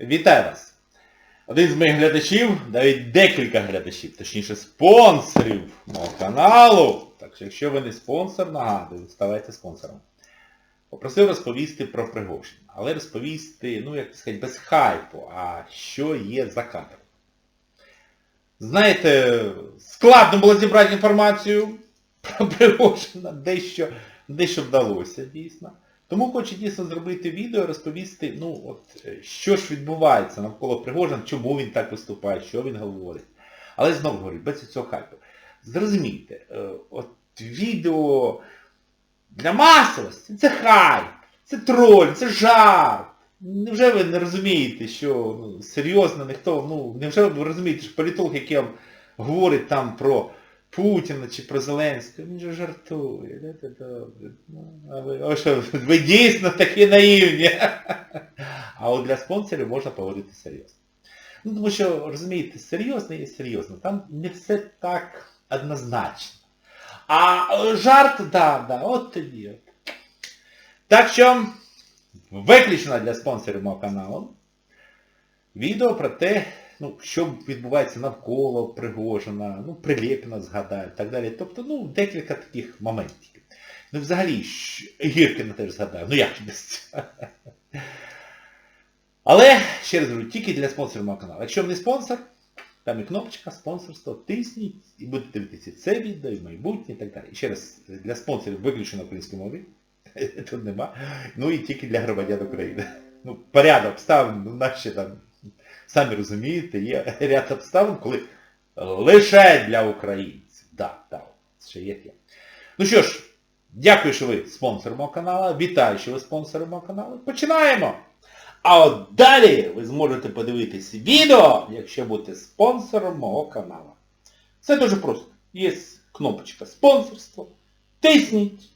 Вітаю вас! Один з моїх глядачів, навіть декілька глядачів, точніше спонсорів мого каналу. Так що якщо ви не спонсор, нагадую, ставайте спонсором. Попросив розповісти про Пригожин. Але розповісти, ну як сказати, без хайпу, а що є за кадром. Знаєте, складно було зібрати інформацію про Пригожина, дещо, дещо вдалося, дійсно. Тому хочу дійсно зробити відео, розповісти, ну, от, е, що ж відбувається навколо Пригожина, чому він так виступає, що він говорить. Але знову говорю, без цього хайпу. Зрозумійте, е, от відео для масовості це хайп, це троль, це жарт. Невже ви не розумієте, що ну, серйозно ніхто, ну, невже ви розумієте, що політолог, який вам говорить там про Путіна чи про Зеленського, він же жартує. Да, це добре. Ну, а ви, а що, ви дійсно такі наївні. А от для спонсорів можна поговорити серйозно. Ну, тому що, розумієте, серйозно є серйозно. Там не все так однозначно. А е, жарт, да, да, от тоді. От. Так що, виключно для спонсорів мого каналу, відео про те, ну, що відбувається навколо Пригожина, ну, Прилєпіна згадаю, так далі. Тобто, ну, декілька таких моментів. Ну, взагалі, Гіркіна теж згадаю, ну як без цього. Але, ще раз говорю, тільки для спонсорів мого каналу. Якщо ви не спонсор, там і кнопочка спонсорство, тисніть і будете дивитися це відео, і майбутнє, і так далі. І ще раз, для спонсорів виключно української мови. Тут нема. Ну і тільки для громадян України. Ну, порядок обставин, ну, наші там, самі розумієте, є ряд обставин, коли лише для українців. Да, да, ще є є. Ну що ж, дякую, що ви спонсор мого каналу. Вітаю, що ви спонсор мого каналу. Починаємо! А от далі ви зможете подивитись відео, якщо будете спонсором мого каналу. Це дуже просто. Є кнопочка спонсорство. Тисніть.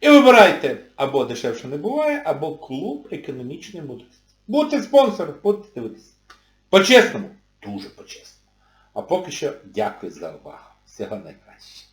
І вибирайте або дешевше не буває, або клуб економічної мудрості. Будьте спонсором, будьте дивитися. По-чесному, дуже по-чесному. А поки що дякую за увагу. Всього найкраще.